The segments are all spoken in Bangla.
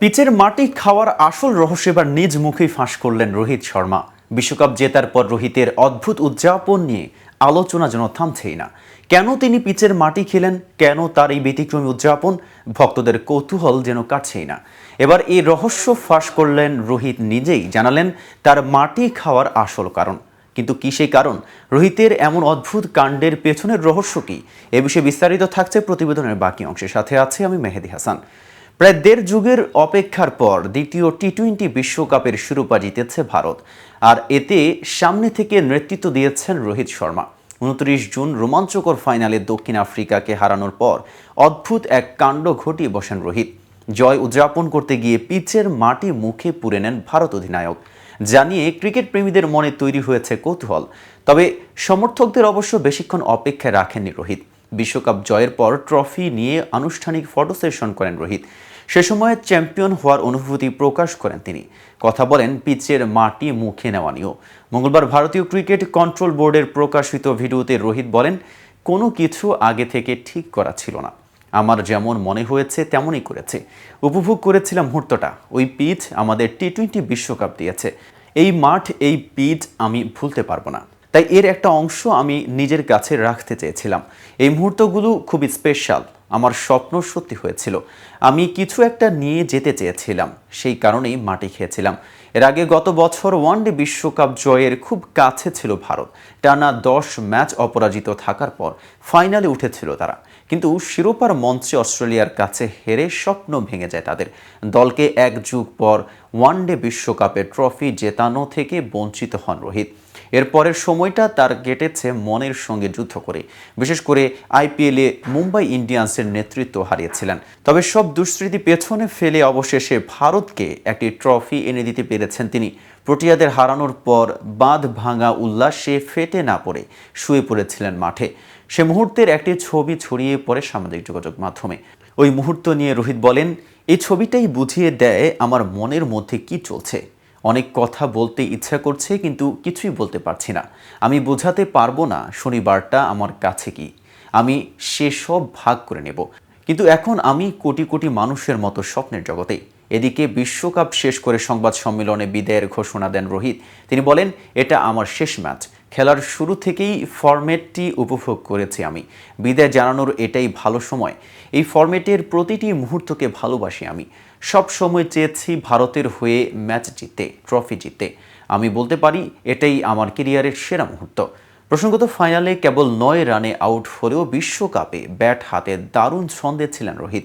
পিচের মাটি খাওয়ার আসল রহস্য এবার নিজ মুখেই ফাঁস করলেন রোহিত শর্মা। বিশ্বকাপ জেতার পর রোহিতের অদ্ভুত উদযাপন নিয়ে আলোচনা যেন থামছেই না। কেন তিনি পিচের মাটি খেলেন? কেন তার এই ব্যতিক্রমী উদযাপন? ভক্তদের কৌতূহল যেন কাটছেই না। এবার এই রহস্য ফাঁস করলেন রোহিত নিজেই, জানালেন তার মাটি খাওয়ার আসল কারণ। কিন্তু কি সেই কারণ? রোহিতের এমন অদ্ভুত কাণ্ডের পেছনের রহস্য কি? এ বিষয়ে বিস্তারিত থাকছে প্রতিবেদনের বাকি অংশের সাথে আছে আমি মেহেদি হাসান। প্রায় দেড় যুগের অপেক্ষার পর দ্বিতীয় টি টোয়েন্টি বিশ্বকাপের শিরোপা জিতেছে ভারত। আর এতে সামনে থেকে নেতৃত্ব দিয়েছেন রোহিত শর্মা। উনত্রিশ জুন রোমাঞ্চকর ফাইনালে দক্ষিণ আফ্রিকাকে হারানোর পর অদ্ভুত এক কাণ্ড ঘটিয়ে বসেন রোহিত। জয় উদযাপন করতে গিয়ে পিচের মাটি মুখে পুরে নেন ভারত অধিনায়ক। জানিয়ে ক্রিকেট প্রেমীদের মনে তৈরি হয়েছে কৌতূহল। তবে সমর্থকদের অবশ্য বেশিক্ষণ অপেক্ষায় রাখেননি রোহিত। বিশ্বকাপ জয়ের পর ট্রফি নিয়ে আনুষ্ঠানিক ফটো সেশন করেন রোহিত। সে সময় চ্যাম্পিয়ন হওয়ার অনুভূতি প্রকাশ করেন তিনি। কথা বলেন, পিচের মাটি মুখে নেওয়া নিয়েও। মঙ্গলবার ভারতীয় ক্রিকেট কন্ট্রোল বোর্ডের প্রকাশিত ভিডিওতে রোহিত বলেন, কোনো কিছু আগে থেকে ঠিক করা ছিল না। আমার যেমন মনে হয়েছে, তেমনই করেছে। উপভোগ করেছিলাম মুহূর্তটা। ওই পিচ আমাদের টি টোয়েন্টি বিশ্বকাপ দিয়েছে। এই মাঠ, এই পিচ আমি ভুলতে পারব না। তাই এর একটা অংশ আমি নিজের কাছে রাখতে চেয়েছিলাম। এই মুহূর্তগুলো খুবই স্পেশাল আমার স্বপ্ন সত্যি হয়েছিল। আমি কিছু একটা নিয়ে যেতে চেয়েছিলাম, সেই কারণেই মাটি খেয়েছিলাম। এর আগে গত বছর ওয়ানডে বিশ্বকাপ জয়ের খুব কাছে ছিল ভারত। টানা দশ ম্যাচ অপরাজিত থাকার পর ফাইনালে উঠেছিল তারা। কিন্তু শিরোপার মঞ্চে অস্ট্রেলিয়ার কাছে হেরে স্বপ্ন ভেঙে যায় তাদের। দলকে এক যুগ পর ওয়ানডে বিশ্বকাপের ট্রফি জেতানো থেকে বঞ্চিত হন রোহিত। এরপরের সময়টা তার কেটেছে মনের সঙ্গে যুদ্ধ করে। বিশেষ করে আইপিএলে মুম্বাই ইন্ডিয়ান্সের নেতৃত্ব হারিয়েছিলেন। তবে সব দুষ্কৃতি পেছনে ফেলে অবশেষে ভারতকে একটি ট্রফি এনে দিতে পেরেছেন তিনি। প্রোটিয়াদের হারানোর পর বাঁধ ভাঙা উল্লাসে ফেটে না পড়ে শুয়ে পড়েছিলেন মাঠে। সে মুহূর্তের একটি ছবি ছড়িয়ে পড়ে সামাজিক যোগাযোগ মাধ্যমে। ওই মুহূর্ত নিয়ে রোহিত বলেন, এই ছবিটাই বুঝিয়ে দেয় আমার মনের মধ্যে কি চলছে। অনেক কথা বলতে ইচ্ছা করছে, কিন্তু কিছুই বলতে পারছি না। আমি বোঝাতে পারব না শনিবারটা আমার কাছে কি। আমি সেসব ভাগ করে নেব। কিন্তু এখন আমি কোটি কোটি মানুষের মতো স্বপ্নের জগতে। এদিকে বিশ্বকাপ শেষ করে সংবাদ সম্মেলনে বিদায়ের ঘোষণা দেন রোহিত। তিনি বলেন, এটা আমার শেষ ম্যাচ। খেলার শুরু থেকেই ফরম্যাটটি উপভোগ করেছি আমি। বিদায় জানানোর এটাই ভালো সময়। এই ফরম্যাটের প্রতিটি মুহূর্তকে ভালোবাসি আমি। সব সময় চেয়েছি ভারতের হয়ে ম্যাচ জিতে ট্রফি জিতে। আমি বলতে পারি, এটাই আমার কেরিয়ারের সেরা মুহূর্ত। প্রসঙ্গত ফাইনালে কেবল নয় রানে আউট হলেও বিশ্বকাপে ব্যাট হাতে দারুণ ছন্দে ছিলেন রোহিত।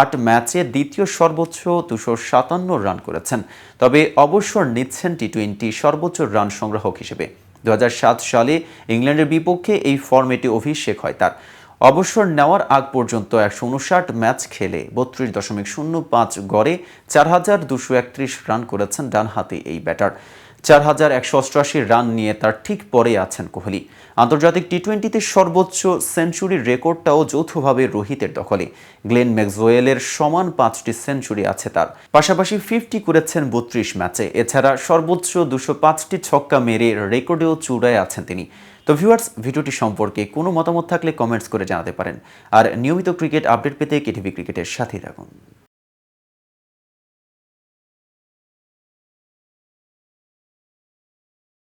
আট ম্যাচে দ্বিতীয় সর্বোচ্চ দুশো সাতান্ন রান করেছেন। তবে অবসর নিচ্ছেন টি টোয়েন্টি সর্বোচ্চ রান সংগ্রাহক হিসেবে। দু হাজার সাত সালে ইংল্যান্ডের বিপক্ষে এই ফর্মেটে অভিষেক হয় তার। অবসর নেওয়ার আগ পর্যন্ত একশো উনষাট ম্যাচ খেলে বত্রিশ দশমিক শূন্য পাঁচ গড়ে চার হাজার দুশো একত্রিশ রান করেছেন ডানহাতি এই ব্যাটার। চার হাজার একশো অষ্টআশি রান নিয়ে তার ঠিক পরে আছেন কোহলি। আন্তর্জাতিক টি টোয়েন্টিতে সর্বোচ্চ সেঞ্চুরির রেকর্ডটাও যৌথভাবে রোহিতের দখলে। গ্লেন ম্যাক্সওয়েলের সমান পাঁচটি সেঞ্চুরি আছে তার। পাশাপাশি ফিফটি করেছেন বত্রিশ ম্যাচে। এছাড়া সর্বোচ্চ দুশো পাঁচটি ছক্কা মেরে রেকর্ডেও চূড়ায় আছেন তিনি। তো ভিউয়ার্স ভিডিওটি সম্পর্কে কোনো মতামত থাকলে কমেন্টস করে জানাতে পারেন। আর নিয়মিত ক্রিকেট আপডেট পেতে কেটিভি ক্রিকেটের সাথেই থাকুন।